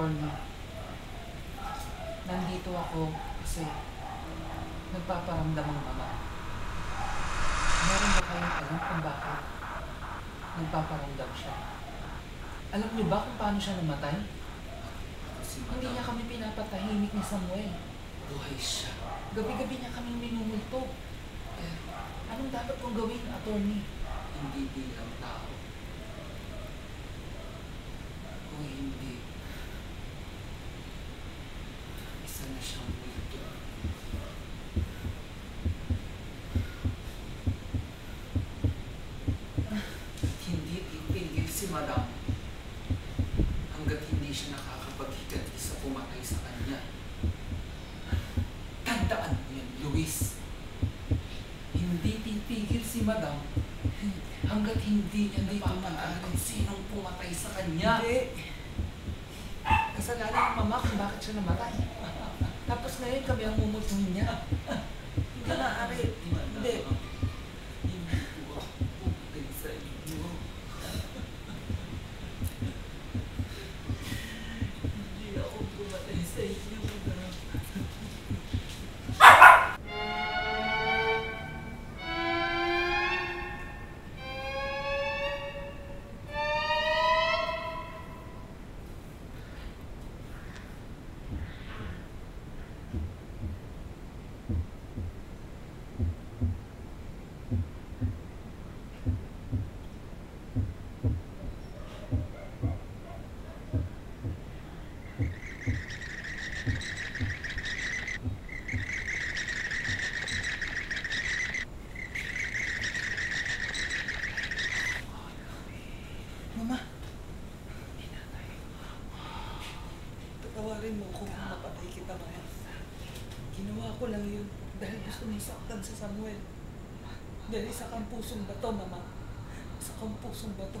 attorney. Nandito ako kasi nagpaparamdam ang mama. Meron ba kayong alam kung bakit nagpaparamdam siya? Alam niyo ba kung paano siya namatay? Kasi Hindi niya kami pinapatahimik ni Samuel. buhay siya. Gabi-gabi niya kaming minumulto. Eh, Anong dapat kong gawin, attorney? hindi bilang tao. Kung hindi, isa na siyang multo. Hindi titigil si Madam hanggat hindi siya nakakapaghiganti sa pumatay kanya. Tandaan mo Luis. Hindi titigil si Madam hanggat hindi niya napapalaman kung sinong pumatay sa kanya. Hindi. Kasalanan ng mama kung bakit siya namatay. Tapos ngayon kami ang mumultuhin niya. Hindi maaari. Hindi. Hindi Patawarin mo kung mapatay kita ngayon. Ginawa ko lang yun dahil gusto mong saktan sa Samuel. Dahil isa kang pusong bato, Mama. Isa kang pusong bato.